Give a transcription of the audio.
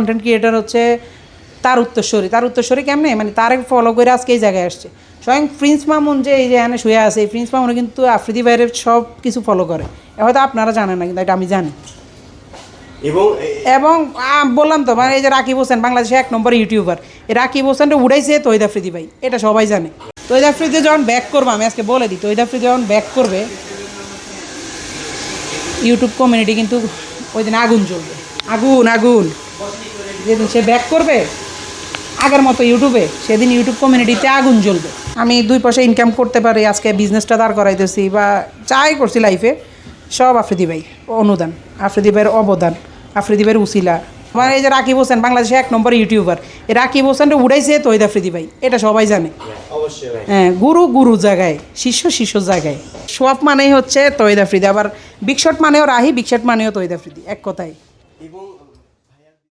Content creator হচ্ছে তার উত্তরস্বরী তার উত্তরস্বরী কেমনে? মানে তার ফলো করে আজকে এই জায়গায় আসছে। স্বয়ং প্রিন্স মামুন যে এই যে এখানে শুয়ে আছে এই প্রিন্স মামুন কিন্তু আফ্রিদি বাইরের সব কিছু ফলো করে। হয়তো আপনারা জানেন না কিন্তু এটা আমি জানি। এবং এবং বললাম তো মানে এই যে রাকিব হোসেন বাংলাদেশে এক নম্বর ইউটিউবার। এই রাকিব হোসেনটা উড়াইছে তৈদ আফ্রিদি ভাই এটা সবাই জানে। তৈদ আফ্রিদি যখন ব্যাক করবে আমি আজকে বলে দিই তৈদ আফ্রিদি যখন ব্যাক করবে ইউটিউব কমিউনিটি কিন্তু ওই দিন আগুন জ্বলবে। আগুন আগুন। যেদিন সে ব্যাক করবে আগের মতো ইউটিউবে সেদিন ইউটিউব কমিউনিটিতে আগুন জ্বলবে। আমি দুই পয়সা ইনকাম করতে পারি আজকে বিজনেসটা দাঁড় করাইতেছি বা যাই করছি লাইফে সব আফ্রিদি ভাই অনুদান। আফ্রিদি ভাইয়ের অবদান আফ্রিদি ভাইয়ের উসিলা। আমার এই যে রাকিব হোসেন বাংলাদেশে এক নম্বর ইউটিউবার। এই রাকিব হোসেনটা উড়াইছে তৈদ আফ্রিদি ভাই এটা সবাই জানে। হ্যাঁ গুরু গুরু জায়গায় শিষ্য শিষ্য জায়গায়। সোয়াপ মানেই হচ্ছে তৈদ আফ্রিদি আবার বিগশট মানেও রাহি বিগশট মানেও তৈদ আফ্রিদি এক কথায়। এবং